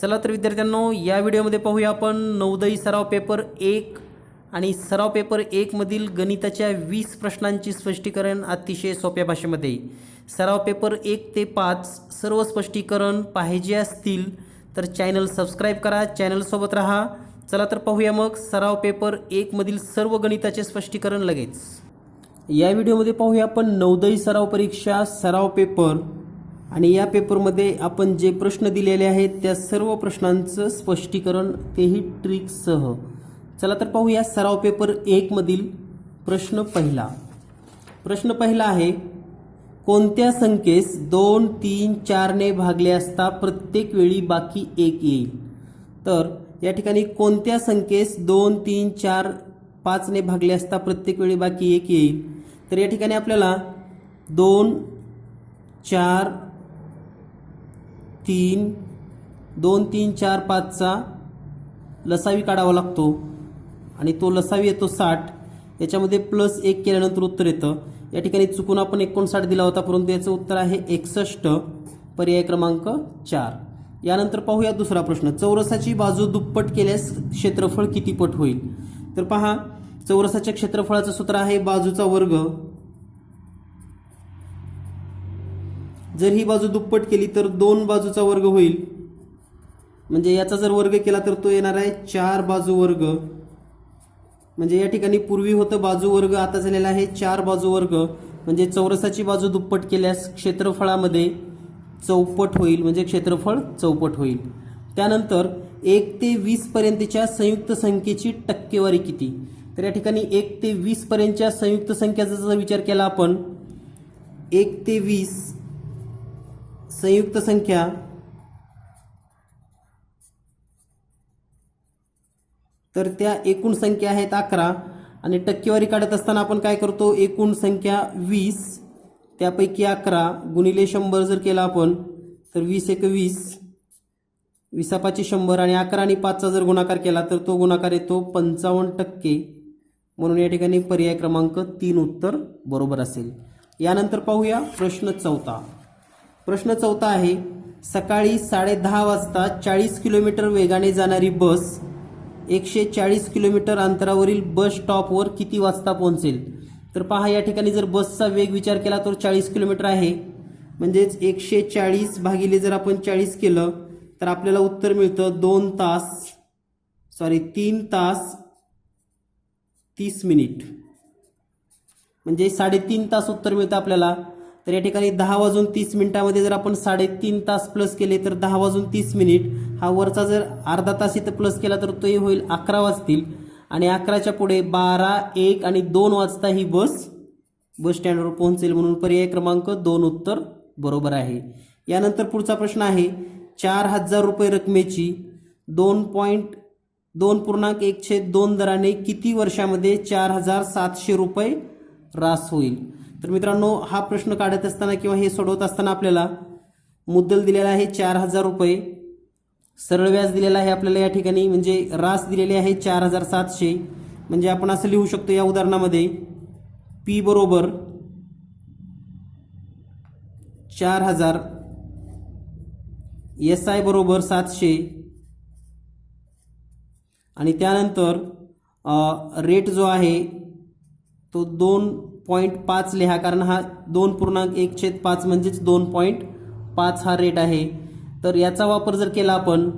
चला तर विद्यार्थ्यांनो या व्हिडिओमध्ये पाहूया आपण नौदयी सराव पेपर एक आणि सराव पेपर एकमधील गणिताच्या वीस प्रश्नांची स्पष्टीकरण अतिशय सोप्या भाषेमध्ये. सराव पेपर एक ते पाच सर्व स्पष्टीकरण पाहिजे असतील तर चॅनल सबस्क्राईब करा चॅनलसोबत राहा. चला तर पाहूया मग सराव पेपर एकमधील सर्व गणिताचे स्पष्टीकरण लगेच. या व्हिडिओमध्ये पाहूया आपण नौदयी सराव परीक्षा सराव पेपर आणि या पेपरमध्ये आपण जे प्रश्न दिलेले आहेत त्या सर्व प्रश्नांचं स्पष्टीकरण तेही ट्रिकसह चला तर पाहूया सराव पेपर एकमधील प्रश्न पहिला. प्रश्न पहिला आहे कोणत्या संख्येस दोन तीन चारने भागले असता प्रत्येक वेळी बाकी एक येईल? तर या ठिकाणी कोणत्या संख्येस दोन तीन चार पाचने भागले असता प्रत्येक वेळी बाकी एक येईल? तर या ठिकाणी आपल्याला दोन चार तीन दोन तीन चार पाचचा लसावी काढावा लागतो. आणि तो लसावी येतो साठ. याच्यामध्ये प्लस एक केल्यानंतर उत्तर येतं. या ठिकाणी चुकून आपण एकोणसाठ दिला होता परंतु याचं उत्तर आहे एकसष्ट. पर्याय क्रमांक चार. यानंतर पाहूया दुसरा प्रश्न. चौरसाची बाजू दुप्पट केल्यास क्षेत्रफळ किती पट होईल? तर पहा चौरसाच्या क्षेत्रफळाचं सूत्र आहे बाजूचा वर्ग. जर ही बाजू दुप्पट केली तर दोन बाजूचा वर्ग होईल. म्हणजे याचा जर वर्ग केला तर तो येणार आहे चार बाजू वर्ग. म्हणजे या ठिकाणी पूर्वी होतं बाजू वर्ग आता झालेला आहे चार बाजू वर्ग. म्हणजे चौरसाची बाजू दुप्पट केल्यास क्षेत्रफळामध्ये चौपट होईल. म्हणजे क्षेत्रफळ चौपट होईल. त्यानंतर एक ते वीस पर्यंतच्या संयुक्त संख्येची टक्केवारी किती? तर या ठिकाणी एक ते वीस पर्यंतच्या संयुक्त संख्याचा जर विचार केला आपण एक ते वीस संयुक्त संख्या. तर त्या एकूण संख्या आहेत अकरा. आणि टक्केवारी काढत असताना आपण काय करतो? एकूण संख्या वीस त्यापैकी अकरा गुणिले शंभर जर केला आपण तर वीस एक वीस. विसापाची शंभर आणि अकरा आणि पाचचा जर गुणाकार केला तर तो गुणाकार येतो पंचावन्न टक्के. म्हणून या ठिकाणी पर्याय क्रमांक तीन उत्तर बरोबर असेल. यानंतर पाहूया प्रश्न चौथा. प्रश्न चौथा आहे सकाळी साडेदहा वाजता चाळीस किलोमीटर वेगाने जाणारी बस एकशे चाळीस किलोमीटर अंतरावरील बस स्टॉपवर किती वाजता पोहोचेल? तर पहा या ठिकाणी जर बसचा वेग विचार केला तर चाळीस किलोमीटर आहे. म्हणजेच एकशे चाळीस भागिले जर आपण चाळीस केलं तर आपल्याला उत्तर मिळतं दोन तास सॉरी तीन तास तीस मिनिट. म्हणजे साडेतीन तास उत्तर मिळतं आपल्याला. तर या ठिकाणी दहा वाजून तीस मिनिटामध्ये जर आपण साडेतीन तास प्लस केले तर दहा वाजून तीस मिनिट हा वरचा जर अर्धा तास इथं प्लस केला तर तोही होईल अकरा वाजतील. आणि अकराच्या पुढे बारा एक आणि दोन वाजता ही बस बस स्टँडवर पोहोचेल म्हणून पर्याय क्रमांक दोन उत्तर बरोबर आहे. यानंतर पुढचा प्रश्न आहे चार हजार रुपये रकमेची दोन पॉईंट दोन पूर्णांक एकशे दोन दराने किती वर्षामध्ये चार हजार सातशे रुपये रास होईल? तर मित्रांनो हा प्रश्न काढत असताना किंवा हे सोडवत असताना आपल्याला मुद्दल दिलेला आहे चार हजार रुपये. सरळ व्याज दिलेला आहे आपल्याला या ठिकाणी म्हणजे रास दिलेले आहे चार हजार सातशे. म्हणजे आपण असं लिहू शकतो या उदाहरणामध्ये पी बरोबर चार हजार एस आय बरोबर सातशे. आणि त्यानंतर रेट जो आहे तो दोन पॉईंट पाच लिहा कारण हा दोन पूर्णांक एक छेद पाच म्हणजेच दोन पॉईंट पाच हा रेट आहे. तर याचा वापर जर केला आपण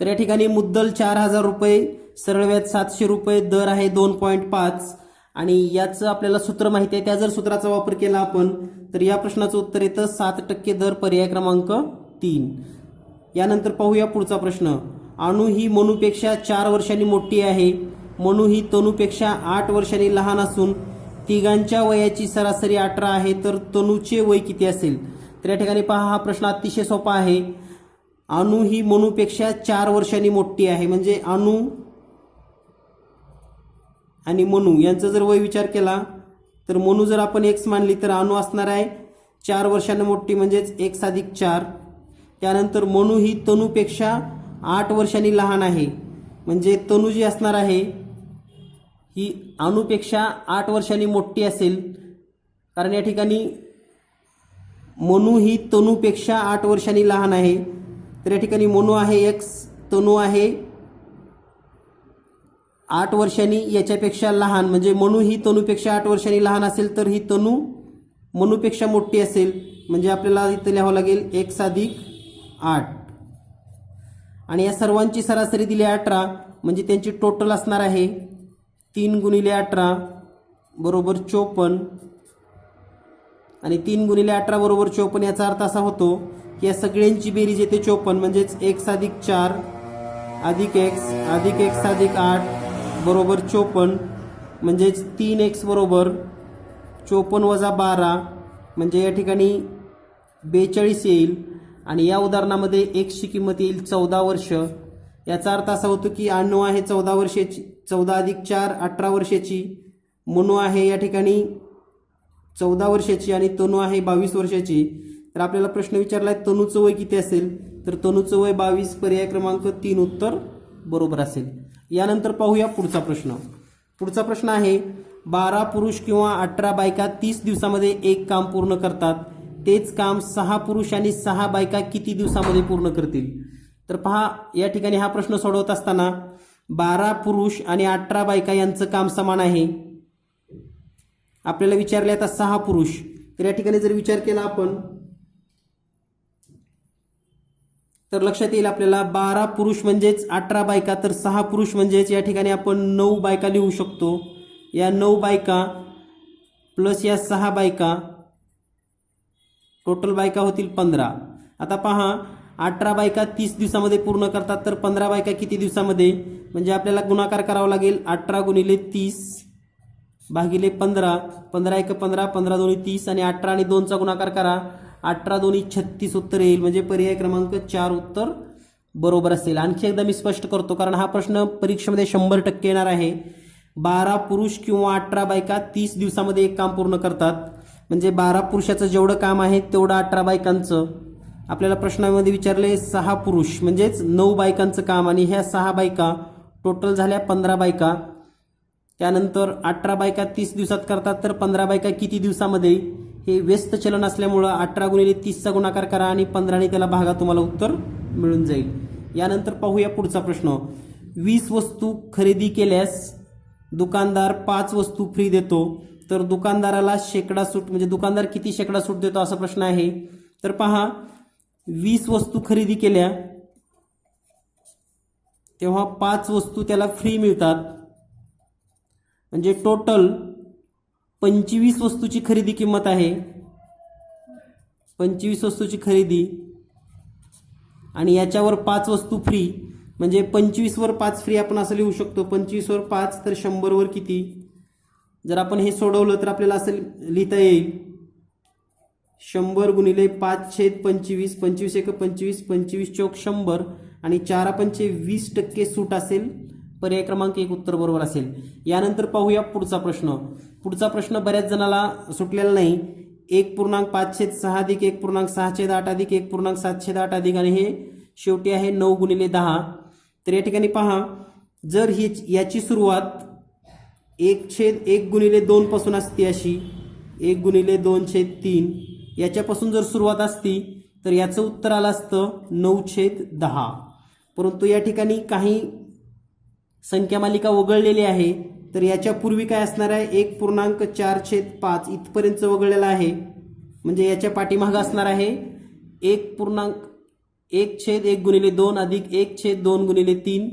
तर या ठिकाणी मुद्दल चार हजार रुपये सरळ व्याज सातशे रुपये दर आहे दोन पॉईंट पाच. आणि याचं आपल्याला सूत्र माहिती आहे त्या जर सूत्राचा वापर केला आपण तर या प्रश्नाचं उत्तर येतं सात टक्के दर पर्याय क्रमांक तीन. यानंतर पाहूया पुढचा प्रश्न. अणू ही मनूपेक्षा चार वर्षांनी मोठी आहे. मनू ही तनूपेक्षा आठ वर्षांनी लहान असून तिघांच्या वयाची सरासरी अठरा आहे तर तनूचे वय किती असेल? तर या ठिकाणी पहा हा प्रश्न अतिशय सोपा आहे. अणू ही मनूपेक्षा चार वर्षांनी मोठी आहे. म्हणजे अणू आणि मनू यांचा जर वय विचार केला तर मनू जर आपण एक्स मानली तर अणू असणार आहे चार वर्षांनी मोठी म्हणजेच एक्स अधिक चार. त्यानंतर मनू ही तनूपेक्षा आठ वर्षांनी लहान आहे. म्हणजे तनू जी असणार आहे ही अणूपेक्षा आठ वर्षांनी मोठी असेल. कारण या ठिकाणी मनू ही तनूपेक्षा आठ वर्षांनी लहान आहे. तर या ठिकाणी मनू आहे एक्स तनू आहे. आठ वर्षांनी याच्यापेक्षा लहान म्हणजे मनू ही तनूपेक्षा आठ वर्षांनी लहान असेल तर ही तनू मनूपेक्षा मोठी असेल. म्हणजे आपल्याला इथं लिहावं लागेल एक्स अधिक आठ. आणि या सर्वांची सरासरी दिली अठरा म्हणजे त्यांची टोटल असणार आहे. तीन गुणिले अठरा बरोबर चोपन्न. आणि तीन गुणिले अठरा बरोबर चोपन्न याचा अर्थ असा होतो की या सगळ्यांची बेरीज येते चोपन्न म्हणजेच एक्स अधिक चार अधिक एक्स अधिक एक्स अधिक आठ बरोबर चोपन्न म्हणजेच तीन एक्स बरोबर चोपन्न वजा बारा म्हणजे या ठिकाणी बेचाळीस येईल. आणि या उदाहरणामध्ये एक्सची किंमत येईल चौदा वर्ष. याचा अर्थ असा होतो की अण्णव आहे चौदा वर्षाची चौदा अधिक चार अठरा वर्षाची. मनू आहे या ठिकाणी चौदा वर्षाची आणि तनू आहे बावीस वर्षाची. तर आपल्याला प्रश्न विचारला आहे तनूचं वय किती असेल? तर तनूचं वय बावीस पर्याय क्रमांक तीन उत्तर बरोबर असेल. यानंतर पाहूया पुढचा प्रश्न. पुढचा प्रश्न आहे बारा पुरुष किंवा अठरा बायका तीस दिवसामध्ये एक काम पूर्ण करतात. तेच काम सहा पुरुष आणि सहा बायका किती दिवसामध्ये पूर्ण करतील? तर पहा या ठिकाणी हा प्रश्न सोडवत असताना बारा पुरुष आणि अठरा बायका यांचं काम समान आहे. आपल्याला विचारले आता सहा पुरुष. तर या ठिकाणी जर विचार केला आपण तर लक्षात येईल आपल्याला बारा पुरुष म्हणजेच अठरा बायका तर सहा पुरुष म्हणजेच या ठिकाणी आपण नऊ बायका लिहू शकतो. या नऊ बायका प्लस या सहा बायका टोटल बायका होतील पंधरा. आता पहा अठरा बायका तीस दिवसामध्ये पूर्ण करतात तर पंधरा बायका किती दिवसामध्ये? म्हणजे आपल्याला गुणाकार करावा लागेल. अठरा गुणिले तीस भागिले पंधरा. पंधरा एक पंधरा पंधरा दोन्ही तीस आणि अठरा आणि दोनचा गुणाकार करा. अठरा दोन्ही छत्तीस उत्तर येईल. म्हणजे पर्याय क्रमांक चार उत्तर बरोबर असेल. आणखी एकदा मी स्पष्ट करतो कारण हा प्रश्न परीक्षेमध्ये शंभर टक्के येणार आहे. बारा पुरुष किंवा अठरा बायका तीस दिवसामध्ये एक काम पूर्ण करतात. म्हणजे बारा पुरुषाचं जेवढं काम आहे तेवढं अठरा बायकांचं. आपल्याला प्रश्नामध्ये विचारले सहा पुरुष म्हणजेच नऊ बायकांचं काम आणि ह्या सहा बायका टोटल झाल्या पंधरा बायका. त्यानंतर अठरा बायका तीस दिवसात करतात तर पंधरा बायका किती दिवसामध्ये? हे व्यस्त चलन असल्यामुळं अठरा गुणिले तीसचा गुणाकार करा आणि पंधराने त्याला भागा तुम्हाला उत्तर मिळून जाईल. यानंतर पाहूया पुढचा प्रश्न. वीस वस्तू खरेदी केल्यास दुकानदार पाच वस्तू फ्री देतो. तर दुकानदाराला शेकडा सूट म्हणजे दुकानदार किती शेकडा सूट देतो असा प्रश्न आहे. तर पहा वीस वस्तू खरेदी केल्या तेव्हा पाच वस्तू त्याला फ्री मिळतात. म्हणजे टोटल पंचवीस वस्तूची खरेदी किंमत आहे. पंचवीस वस्तूची खरेदी आणि याच्यावर पाच वस्तू फ्री म्हणजे पंचवीसवर पाच फ्री आपण असं लिहू शकतो. पंचवीसवर पाच तर शंभरवर किती? जर आपण हे सोडवलं तर आपल्याला असं लिहिता येईल. शंभर गुणिले पाच छेद पंचवीस पंचवीस एक पंचवीस पंचवीस चौक शंभर आणि चारा पंचे वीस टक्के सूट असेल पर्याय क्रमांक एक उत्तर बरोबर असेल. यानंतर पाहूया पुढचा प्रश्न. पुढचा प्रश्न बऱ्याच जणाला सुटलेला नाही. एक पूर्णांक पाच छेद सहा अधिक एक पूर्णांक सहा छेद आठ अधिक एक पूर्णांक सात छेद आठ अधिक आणि हे शेवटी आहे नऊ गुणिले दहा. तर या ठिकाणी पहा जर ही याची सुरुवात एक छेद एक गुणिले दोन पासून असते अशी एक गुणिले दोन छेद तीन याच्यापासून जर सुरुवात असती तर याचं उत्तर आलं असतं नऊ छेद दहा. परंतु या ठिकाणी काही संख्या मालिका वगळलेली आहे तर याच्या पूर्वी काय असणार आहे? एक पूर्णांक चार छेद पाच इथपर्यंत वगळलेला आहे. म्हणजे याच्या पाठीमाग असणार आहे एक पूर्णांक एक छेद एक गुणिले दोन अधिक एक छेद दोन गुणिले तीन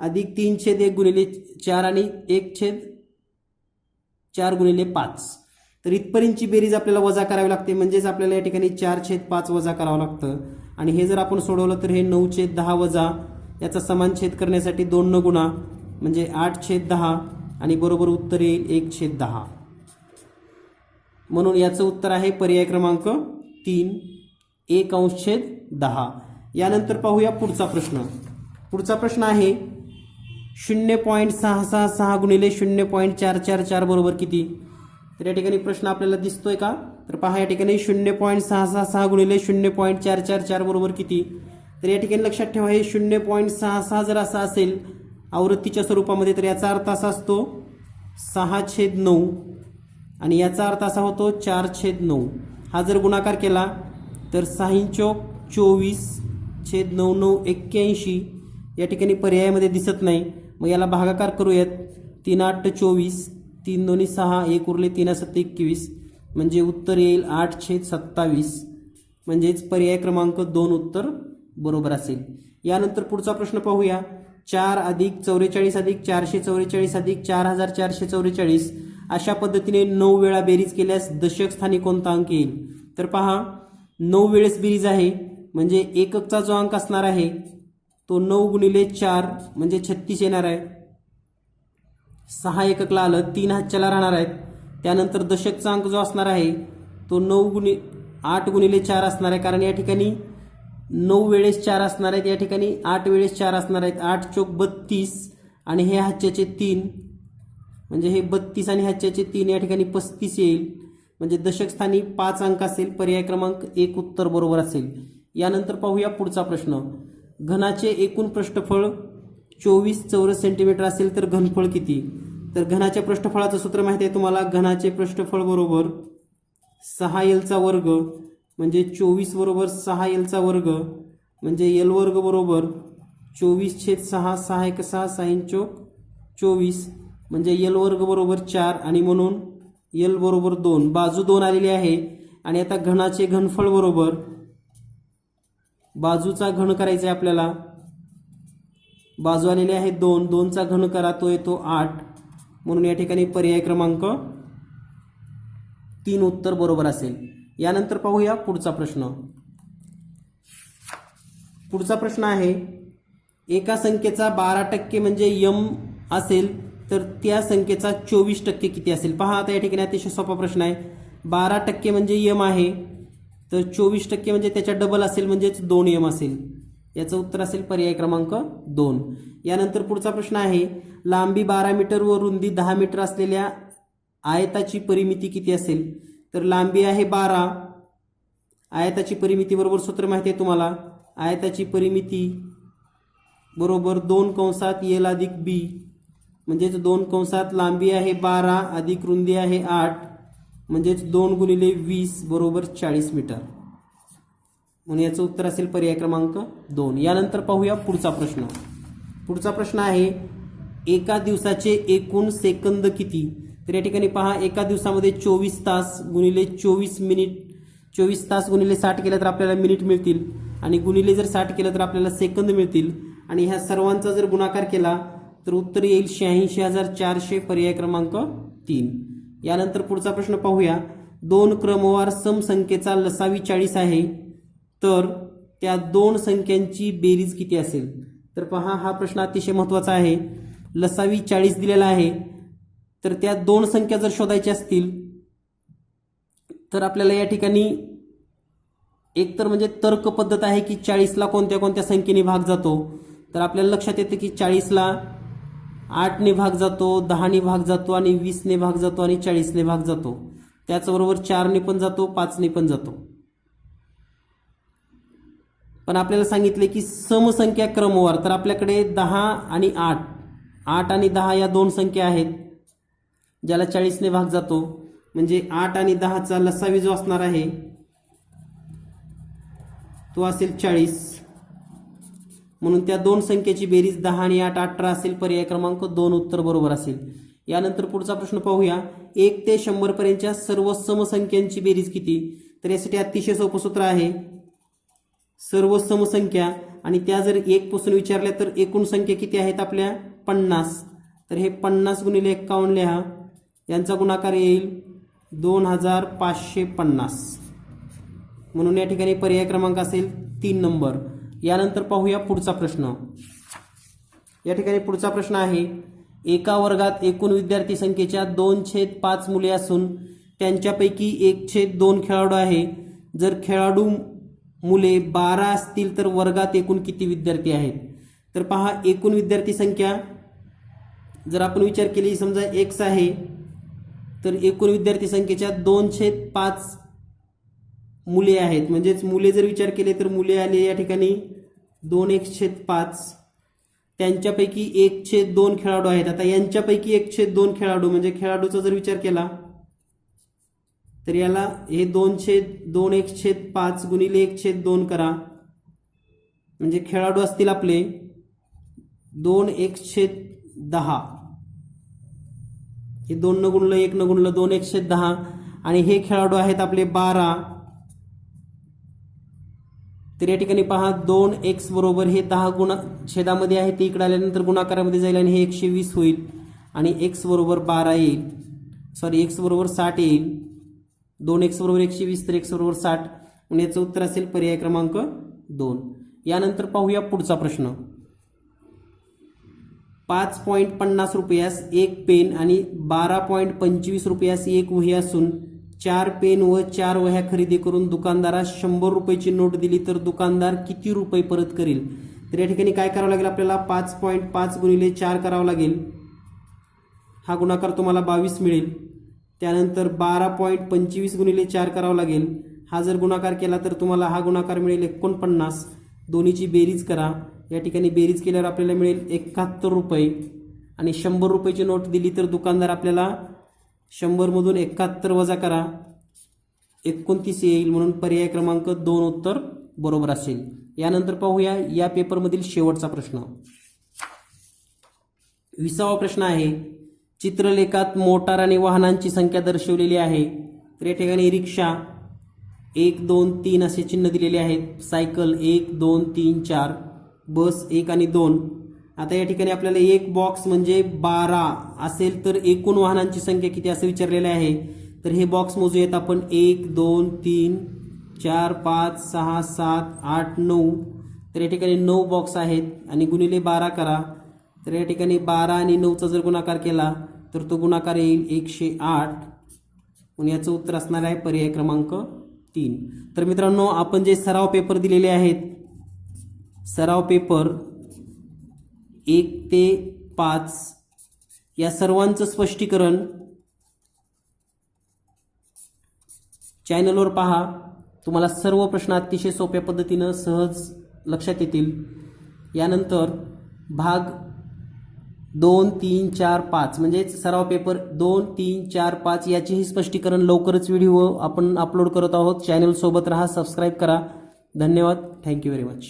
अधिक तीन छेद एक गुणिले चार आणि एक छेद चार गुणिले पाच. तर इथपर्यंतची बेरीज आपल्याला वजा करावी लागते. म्हणजेच आपल्याला या ठिकाणी चार छेद पाच वजा करावं लागतं. आणि हे जर आपण सोडवलं तर हे नऊ छेद दहा वजा याचा समान छेद करण्यासाठी दोन न गुणा म्हणजे आठ छेद दहा आणि बरोबर उत्तर येईल एक छेद दहा. म्हणून याचं उत्तर आहे पर्याय क्रमांक तीन एक अंश छेद दहा. यानंतर पाहूया पुढचा प्रश्न. पुढचा प्रश्न आहे शून्य पॉईंट सहा सहा सहा गुणिले शून्य पॉईंट चार चार चार बरोबर किती? तर या ठिकाणी प्रश्न आपल्याला दिसतोय का? तर पहा या ठिकाणी शून्य पॉईंट सहा सहा सहा गुणिले शून्य पॉईंट चार चार चार बरोबर किती? तर या ठिकाणी लक्षात ठेवा हे शून्य पॉईंट सहा सहा जर असा असेल आवृत्तीच्या स्वरूपामध्ये तर याचा अर्थ असा असतो सहा छेद नऊ. आणि याचा अर्थ असा होतो चार छेद नऊ. हा जर गुणाकार केला तर सहा चौक चोवीस छेद नऊ नऊ एक्क्याऐंशी. या ठिकाणी पर्यायामध्ये दिसत नाही. मग याला भागाकार करूयात तीन आठ चोवीस. तीन दोन्ही सहा एक उरले तीन सत्त एकवीस. म्हणजे उत्तर येईल आठ छेद सत्तावीस. म्हणजेच पर्याय क्रमांक दोन उत्तर बरोबर असेल. यानंतर पुढचा प्रश्न पाहूया. चार अधिक चौवेचाळीस अधिक चारशे चौवेचाळीस अधिक चार हजार चारशे चौवेचाळीस. अशा पद्धतीने नऊ वेळा बेरीज केल्यास दशक स्थानी कोणता अंक येईल? तर पहा नऊ वेळेस बेरीज आहे म्हणजे एककचा जो अंक असणार आहे तो नऊ गुणिले चार म्हणजे छत्तीस येणार आहे. सहा एककला आलं तीन हातच्याला राहणार आहेत. त्यानंतर दशकचा अंक जो असणार आहे तो नऊ गुणि आठ गुणिले चार असणार आहे. कारण या ठिकाणी नऊ वेळेस चार असणार आहेत. या ठिकाणी आठ वेळेस चार असणार आहेत. आठ चोक बत्तीस आणि हे हातच्याचे तीन. म्हणजे हे बत्तीस आणि हातच्याचे तीन या ठिकाणी पस्तीस येईल. म्हणजे दशकस्थानी पाच अंक असेल पर्याय क्रमांक एक उत्तर बरोबर असेल. यानंतर पाहूया पुढचा प्रश्न. घनाचे एकूण पृष्ठफळ चोवीस चौरस सेंटीमीटर असेल तर घनफळ किती? तर घनाच्या पृष्ठफळाचं सूत्र माहिती आहे तुम्हाला. घनाचे पृष्ठफळ बरोबर सहा एलचा वर्ग म्हणजे चोवीस बरोबर सहा एलचा वर्ग म्हणजे एल वर्ग बरोबर चोवीस छेद सहा सहा एक सहा सहा चोक चोवीस म्हणजे एल वर्ग बरोबर चार आणि म्हणून एल बरोबर दोन. बाजू दोन आलेली आहे. आणि आता घनाचे घनफळ बरोबर बाजूचा घन करायचा आहे आपल्याला. बाजू आलेली आहे दोन. दोनचा घन करा तो येतो आठ. म्हणून या ठिकाणी पर्याय क्रमांक तीन उत्तर बरोबर असेल. यानंतर पाहूया पुढचा प्रश्न. पुढचा प्रश्न आहे एका संख्येचा बारा टक्के म्हणजे यम असेल तर त्या संख्येचा चोवीस टक्के किती असेल? पहा आता या ठिकाणी अतिशय सोपा प्रश्न आहे. बारा टक्के म्हणजे यम आहे तर चोवीस टक्के म्हणजे त्याच्या डबल असेल म्हणजेच दोन यम असेल. याचं उत्तर असेल पर्याय क्रमांक दोन. यानंतर पुढचा प्रश्न आहे लांबी बारा मीटर व रुंदी दहा मीटर असलेल्या आयताची परिमिती किती असेल? तर लांबी आहे बारा. आयताची परिमिती बरोबर सूत्र माहिती आहे तुम्हाला. आयताची परिमिती बरोबर दोन कंसात एल अधिक बी. म्हणजेच दोन कंसात लांबी आहे बारा अधिक रुंदी आहे आठ. म्हणजेच दोन गुणिले वीस बरोबर चाळीस मीटर. म्हणून याचं उत्तर असेल पर्याय क्रमांक दोन. यानंतर पाहूया पुढचा प्रश्न. पुढचा प्रश्न आहे एका दिवसाचे एकूण सेकंद किती? तर या ठिकाणी पहा एका दिवसामध्ये चोवीस तास गुणिले चोवीस मिनिट चोवीस तास गुणिले साठ केलं तर आपल्याला मिनिट मिळतील. आणि गुणिले जर साठ केलं तर आपल्याला सेकंद मिळतील. आणि ह्या सर्वांचा जर गुणाकार केला तर उत्तर येईल शहाऐंशी हजार चारशे पर्याय क्रमांक तीन. यानंतर पुढचा प्रश्न पाहूया. दोन क्रमवार समसंख्येचा लसावी चाळीस आहे. तर त्या दोन संख्यांची बेरीज किती असेल? तर पहा हा प्रश्न अतिशय महत्त्वाचा आहे. लसावी चाळीस दिलेला आहे. तर त्या दोन संख्या जर शोधायच्या असतील तर आपल्याला या ठिकाणी एकतर म्हणजे तर्क पद्धत आहे की चाळीसला कोणत्या कोणत्या संख्येने भाग जातो. तर आपल्याला लक्षात येतं की चाळीसला आठने भाग जातो दहाने भाग जातो आणि वीसने भाग जातो आणि चाळीसने भाग जातो. त्याचबरोबर चारने पण जातो पाचने पण जातो. पण आपल्याला सांगितले की समसंख्या क्रमवार तर आपल्याकडे दहा आणि आठ. आठ आणि दहा या दोन संख्या आहेत ज्याला चाळीसने भाग जातो. म्हणजे आठ आणि दहाचा लसावी जो असणार आहे तो असेल चाळीस. म्हणून त्या दोन संख्येची बेरीज दहा आणि आठ अठरा असेल पर्याय क्रमांक दोन उत्तर बरोबर असेल. यानंतर पुढचा प्रश्न पाहूया. एक ते शंभरपर्यंतच्या सर्व समसंख्यांची बेरीज किती? तर यासाठी अतिशय सोपं सूत्र आहे. सर्व समसंख्या. आणि त्या जर एक पासून विचारल्या तर एकूण संख्या किती आहेत आपल्या? पन्नास. तर हे पन्नास गुणिले एक्कावन्न लिहा. यांचा गुणाकार येईल दोन हजार पाचशे पन्नास. म्हणून या ठिकाणी पर्याय क्रमांक असेल तीन नंबर. यानंतर पाहूया पुढचा प्रश्न. या ठिकाणी पुढचा प्रश्न आहे एका वर्गात एकूण विद्यार्थी संख्येच्या दोन छेद पाच मुले असून त्यांच्यापैकी एक छेद दोन खेळाडू आहे. जर खेळाडू मुले बारा असतील तर वर्गात एकूण किती विद्यार्थी आहेत? तर पहा एकूण विद्यार्थी संख्या जर आपण विचार केली समजा एक्स आहे तर एकूण विद्यार्थी संख्येच्या दोनशे पाच मुले आहेत. म्हणजेच मुले जर विचार केले तर मुले आले या ठिकाणी दोन एक छेद पाच. त्यांच्यापैकी एक छेद दोन खेळाडू आहेत. आता यांच्यापैकी एक छेद दोन खेळाडू म्हणजे खेळाडूचा जर विचार केला तर याला हे दोन छेद दोन एक छेद पाच गुणिले एक छेद दोन करा. म्हणजे खेळाडू असतील आपले दोन एक छेद दहा. हे दोन न गुणलं एक न गुणलं दोन एकशे दहा. आणि हे खेळाडू आहेत आपले बारा. तर या ठिकाणी पहा दोन एक्स बरोबर हे दहा गुणा छेदामध्ये आहे ते इकडे आल्यानंतर गुणाकारामध्ये जाईल आणि हे एकशे वीस होईल. आणि एक्स बरोबर बारा येईल. सॉरी एक्स बरोबर साठ येईल. दोन एक्स बरोबर एकशे वीस तर एक्स बरोबर साठ. म्हणून याचं उत्तर असेल पर्याय क्रमांक दोन. यानंतर पाहूया पुढचा प्रश्न. पाच पॉईंट पन्नास रुपयास एक पेन आणि बारा पॉईंट पंचवीस रुपयास एक वही असून चार पेन व चार वह्या खरेदी करून दुकानदारास शंभर रुपयाची नोट दिली तर दुकानदार किती रुपये परत करेल? तर या ठिकाणी काय करावं लागेल आपल्याला? पाच पॉईंट पाच गुणिले चार करावं लागेल. हा गुणाकार तुम्हाला बावीस मिळेल. त्यानंतर बारा पॉईंट पंचवीस गुणिले चार करावं लागेल. हा जर गुणाकार केला तर तुम्हाला हा गुणाकार मिळेल एकोणपन्नास. दोन्हीची बेरीज करा. या ठिकाणी बेरीज केल्यावर आपल्याला मिळेल एकाहत्तर रुपये. आणि शंभर रुपयाची नोट दिली तर दुकानदार आपल्याला शंभरमधून एकाहत्तर वजा करा. एकोणतीस येईल म्हणून पर्याय क्रमांक दोन उत्तर बरोबर असेल. यानंतर पाहूया या पेपरमधील शेवटचा प्रश्न. विसावा प्रश्न आहे. चित्रलेखात मोटार आणि वाहनांची संख्या दर्शवलेली आहे. तर या ठिकाणी रिक्षा एक दोन तीन असे चिन्ह दिलेले आहेत. सायकल एक दोन तीन चार बस एक आणि दोन. आता या ठिकाणी आपल्याला एक बॉक्स म्हणजे बारा असेल तर एकूण वाहनांची संख्या किती असं विचारलेलं आहे. तर हे बॉक्स मोजूयात आपण. एक दोन तीन चार पाच सहा सात आठ नऊ. तर या ठिकाणी नऊ बॉक्स आहेत आणि गुणिले बारा करा. तर या ठिकाणी बारा आणि नऊचा जर गुणाकार केला तर तो गुणाकार येईल एकशे आठ. आणि याचं उत्तर असणार आहे पर्याय क्रमांक तीन. तर मित्रांनो आपण जे सराव पेपर दिलेले आहेत सराव पेपर एक ते पाच या सर्वांचं स्पष्टीकरण चॅनलवर पहा. तुम्हाला सर्व प्रश्न अतिशय सोप्या पद्धतीनं सहज लक्षात येतील. यानंतर भाग दोन तीन चार पाच. म्हणजेच सराव पेपर दोन तीन चार पाच याचेही स्पष्टीकरण लवकरच व्हिडिओ आपण अपलोड करत आहोत. चॅनलसोबत राहा सबस्क्राईब करा. धन्यवाद. Thank you very much